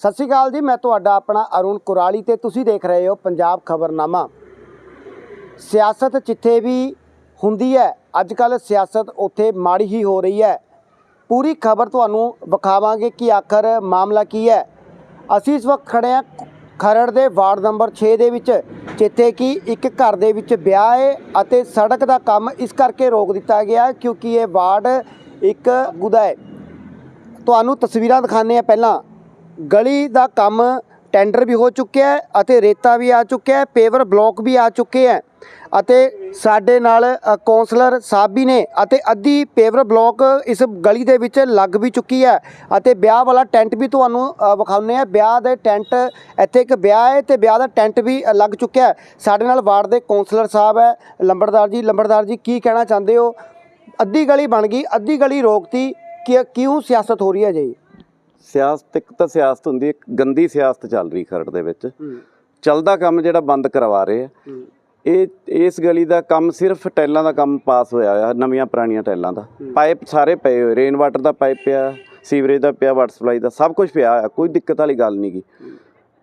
ਸਤਿ ਸ਼੍ਰੀ ਅਕਾਲ ਜੀ, ਮੈਂ ਤੁਹਾਡਾ ਆਪਣਾ ਅਰੁਣ ਕੁਰਾਲੀ ਤੇ ਤੁਸੀਂ ਦੇਖ ਰਹੇ ਹੋ ਪੰਜਾਬ ਖਬਰਨਾਮਾ। ਸਿਆਸਤ ਜਿੱਥੇ ਵੀ ਹੁੰਦੀ ਹੈ ਅੱਜ ਕੱਲ ਸਿਆਸਤ ਉੱਥੇ ਮਾੜੀ ਹੀ ਹੋ ਰਹੀ ਹੈ। ਪੂਰੀ ਖਬਰ ਤੁਹਾਨੂੰ ਵਿਖਾਵਾਂਗੇ ਕਿ ਆਖਰ ਮਾਮਲਾ ਕੀ ਹੈ। ਅਸੀਂ ਇਸ ਵਕਤ ਖੜੇ ਹਾਂ ਖਰੜ ਦੇ ਵਾਰਡ ਨੰਬਰ 6 ਦੇ ਵਿੱਚ, ਜਿੱਥੇ ਕਿ ਇੱਕ ਘਰ ਦੇ ਵਿੱਚ ਵਿਆਹ ਹੈ ਅਤੇ ਸੜਕ ਦਾ ਕੰਮ ਇਸ ਕਰਕੇ ਰੋਕ ਦਿੱਤਾ ਗਿਆ ਕਿਉਂਕਿ ਇਹ ਵਾਰਡ ਇੱਕ ਗੁਦਾ ਹੈ। ਤੁਹਾਨੂੰ ਤਸਵੀਰਾਂ ਦਿਖਾਉਂਦੇ ਆ ਪਹਿਲਾਂ। ਗਲੀ ਦਾ ਕੰਮ ਟੈਂਡਰ ਵੀ ਹੋ ਚੁੱਕਿਆ ਹੈ ਅਤੇ ਰੇਤਾ ਵੀ ਆ ਚੁੱਕਿਆ ਹੈ ਪੇਵਰ ਬਲੌਕ ਵੀ ਆ ਚੁੱਕੇ ਹੈ ਅਤੇ ਸਾਡੇ ਨਾਲ ਅ, ਕੌਂਸਲਰ ਸਾਹਿਬ ਵੀ ਨੇ ਅਤੇ ਅੱਧੀ ਪੇਵਰ ਬਲੌਕ ਇਸ ਗਲੀ ਦੇ ਵਿੱਚ ਲੱਗ ਵੀ ਚੁੱਕੀ ਹੈ ਅਤੇ ਵਿਆਹ ਵਾਲਾ ਟੈਂਟ ਵੀ ਤੁਹਾਨੂੰ ਅ, ਵਿਖਾਉਂਦੇ ਆ ਵਿਆਹ ਦੇ ਟੈਂਟ ਇੱਥੇ ਇੱਕ ਵਿਆਹ ਹੈ ਤੇ ਵਿਆਹ ਦਾ ਟੈਂਟ ਵੀ ਲੱਗ ਚੁੱਕਿਆ ਹੈ। ਸਾਡੇ ਨਾਲ ਵਾਰਡ ਦੇ ਕੌਂਸਲਰ ਸਾਹਿਬ ਹੈ ਲੰਬੜਦਾਰ ਜੀ। ਲੰਬੜਦਾਰ ਜੀ ਕੀ ਕਹਿਣਾ ਚਾਹੁੰਦੇ ਹੋ? ਅੱਧੀ ਗਲੀ ਬਣ ਗਈ ਅੱਧੀ ਗਲੀ ਰੋਕਤੀ ਕਿ ਕਿਉਂ ਸਿਆਸਤ ਹੋ ਰਹੀ ਹੈ ਜੀ? ਸਿਆਸਤ ਇੱਕ ਤਾਂ ਸਿਆਸਤ ਹੁੰਦੀ ਇੱਕ ਗੰਦੀ ਸਿਆਸਤ ਚੱਲ ਰਹੀ ਖਰੜ ਦੇ ਵਿੱਚ। ਚੱਲਦਾ ਕੰਮ ਜਿਹੜਾ ਬੰਦ ਕਰਵਾ ਰਹੇ ਆ। ਇਹ ਇਸ ਗਲੀ ਦਾ ਕੰਮ ਸਿਰਫ ਟੈਲਾਂ ਦਾ ਕੰਮ ਪਾਸ ਹੋਇਆ ਹੋਇਆ ਨਵੀਆਂ ਪੁਰਾਣੀਆਂ ਟੈਲਾਂ ਦਾ। ਪਾਈਪ ਸਾਰੇ ਪਏ ਹੋਏ ਰੇਨ ਵਾਟਰ ਦਾ ਪਾਈਪ ਪਿਆ ਸੀਵਰੇਜ ਦਾ ਪਿਆ ਵਾਟਰ ਸਪਲਾਈ ਦਾ ਸਭ ਕੁਝ ਪਿਆ ਹੋਇਆ ਕੋਈ ਦਿੱਕਤ ਵਾਲੀ ਗੱਲ ਨਹੀਂ ਗੀ।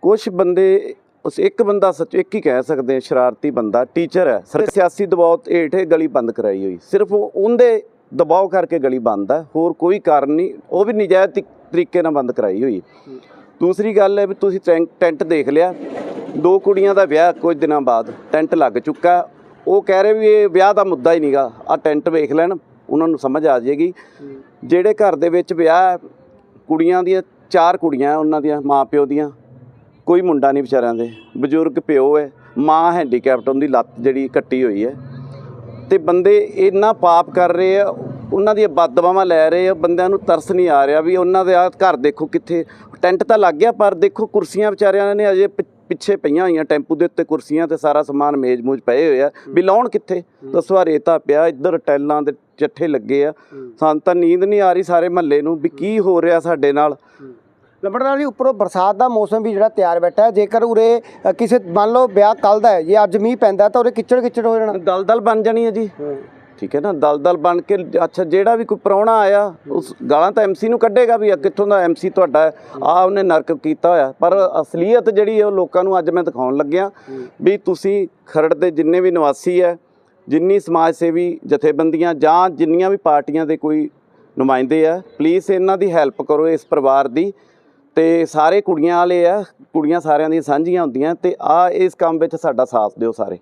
ਕੁਝ ਬੰਦੇ ਉਸ ਇੱਕ ਬੰਦਾ ਸੱਚ ਇੱਕ ਹੀ ਕਹਿ ਸਕਦੇ ਹਾਂ, ਸ਼ਰਾਰਤੀ ਬੰਦਾ ਟੀਚਰ ਹੈ। ਸਰ ਸਿਆਸੀ ਦਬਾਅ ਹੇਠ ਇਹ ਗਲੀ ਬੰਦ ਕਰਾਈ ਹੋਈ। ਸਿਰਫ ਉਹ- ਉਹਦੇ ਦਬਾਅ ਕਰਕੇ ਗਲੀ ਬੰਦ ਹੈ ਹੋਰ ਕੋਈ ਕਾਰਨ ਨਹੀਂ ਉਹ ਵੀ ਨਜਾਇਜ਼ ਤਰੀਕੇ ਨਾਲ ਬੰਦ ਕਰਾਈ ਹੋਈ ਦੂਸਰੀ ਗੱਲ ਹੈ ਵੀ ਤੁਸੀਂ ਟੈਂਟ ਦੇਖ ਲਿਆ। ਦੋ ਕੁੜੀਆਂ ਦਾ ਵਿਆਹ ਕੁਝ ਦਿਨਾਂ ਬਾਅਦ ਟੈਂਟ ਲੱਗ ਚੁੱਕਾ। ਉਹ ਕਹਿ ਰਹੇ ਵੀ ਇਹ ਵਿਆਹ ਦਾ ਮੁੱਦਾ ਹੀ ਨਹੀਂਗਾ ਆ ਟੈਂਟ ਵੇਖ ਲੈਣ ਉਹਨਾਂ ਨੂੰ ਸਮਝ ਆ ਜਾਏਗੀ। ਜਿਹੜੇ ਘਰ ਦੇ ਵਿੱਚ ਵਿਆਹ ਕੁੜੀਆਂ ਦੀਆਂ ਚਾਰ ਕੁੜੀਆਂ ਉਹਨਾਂ ਦੀਆਂ ਮਾਂ ਪਿਓ ਦੀਆਂ। ਕੋਈ ਮੁੰਡਾ ਨਹੀਂ ਵਿਚਾਰਿਆਂ ਦੇ। ਬਜ਼ੁਰਗ ਪਿਓ ਹੈ ਮਾਂ ਹੈਂਡੀਕੈਪਟ ਉਹਦੀ ਲੱਤ ਜਿਹੜੀ ਕੱਟੀ ਹੋਈ ਹੈ। ਤੇ ਬੰਦੇ ਇੰਨਾ ਪਾਪ ਕਰ ਰਹੇ ਆ ਉਹਨਾਂ ਦੀਆਂ ਬਦਦੁਆਵਾਂ ਲੈ ਰਹੇ ਆ ਬੰਦਿਆਂ ਨੂੰ ਤਰਸ ਨਹੀਂ ਆ ਰਿਹਾ ਵੀ ਉਹਨਾਂ ਦੇ ਆ ਘਰ ਦੇਖੋ ਕਿੱਥੇ। ਟੈਂਟ ਤਾਂ ਲੱਗ ਗਿਆ ਪਰ ਦੇਖੋ ਕੁਰਸੀਆਂ ਵਿਚਾਰਿਆਂ ਨੇ ਅਜੇ ਪਿੱਛੇ ਪਈਆਂ ਹੋਈਆਂ ਟੈਂਪੂ ਦੇ ਉੱਤੇ ਕੁਰਸੀਆਂ ਤੇ ਸਾਰਾ ਸਮਾਨ ਮੇਜ਼ ਮੂਜ ਪਏ ਹੋਏ ਆ। ਵੀ ਲਾਉਣ ਕਿੱਥੇ? ਦੱਸੋ ਆ ਰੇਤਾ ਪਿਆ ਇੱਧਰ ਟੈਲਾਂ ਦੇ ਚੱਠੇ ਲੱਗੇ ਆ। ਸਾਨੂੰ ਤਾਂ ਨੀਂਦ ਨਹੀਂ ਆ ਰਹੀ ਸਾਰੇ ਮਹੱਲੇ ਨੂੰ ਵੀ ਕੀ ਹੋ। ਰਿਹਾ ਸਾਡੇ ਨਾਲ। ਲੰਬੜਦਾਰ ਜੀ ਉੱਪਰੋਂ ਬਰਸਾਤ ਦਾ ਮੌਸਮ ਵੀ ਜਿਹੜਾ ਤਿਆਰ ਬੈਠਾ ਹੈ। ਜੇਕਰ ਉਰੇ ਕਿਸੇ ਮੰਨ ਲਓ ਵਿਆਹ ਕੱਲ ਦਾ ਹੈ ਜੇ ਅੱਜ ਮੀਂਹ ਪੈਂਦਾ ਤਾਂ ਉਰੇ ਕਿੱਚੜ ਕਿੱਚੜ ਹੋ ਜਾਣਾ। ਦਲਦਲ ਬਣ ਜਾਣੀ ਹੈ ਜੀ। ਠੀਕ ਹੈ ਨਾ, ਦਲਦਲ ਬਣ ਕੇ, ਅੱਛਾ, ਜਿਹੜਾ ਵੀ ਕੋਈ ਪ੍ਰਾਹੁਣਾ ਆਇਆ, ਉਸ ਗਾਲਾਂ ਤਾਂ ਐਮਸੀ ਨੂੰ ਕੱਢੇਗਾ ਵੀ ਕਿੱਥੋਂ ਦਾ ਐਮਸੀ ਤੁਹਾਡਾ ਆ ਉਹਨੇ ਨਰਕ ਕੀਤਾ ਹੋਇਆ। ਪਰ ਅਸਲੀਅਤ ਜਿਹੜੀ ਹੈ, ਉਹ ਲੋਕਾਂ ਨੂੰ ਅੱਜ ਮੈਂ ਦਿਖਾਉਣ ਲੱਗਿਆ ਵੀ ਤੁਸੀਂ ਖਰੜ ਦੇ ਜਿੰਨੇ ਵੀ ਨਿਵਾਸੀ ਹੈ, ਜਿੰਨੀ ਸਮਾਜ ਸੇਵੀ ਜਥੇਬੰਦੀਆਂ ਜਾਂ ਜਿੰਨੀਆਂ ਵੀ ਪਾਰਟੀਆਂ ਦੇ ਕੋਈ ਨੁਮਾਇੰਦੇ ਆ ਪਲੀਜ਼ ਇਹਨਾਂ ਦੀ ਹੈਲਪ ਕਰੋ ਇਸ ਪਰਿਵਾਰ ਦੀ। ਤੇ ਸਾਰੇ ਕੁੜੀਆਂ ਵਾਲੇ ਆ ਕੁੜੀਆਂ ਸਾਰਿਆਂ ਦੀਆਂ ਸਾਂਝੀਆਂ ਹੁੰਦੀਆਂ ਤੇ ਆ ਇਸ ਕੰਮ ਵਿੱਚ ਸਾਡਾ ਸਾਥ ਦਿਓ ਸਾਰੇ।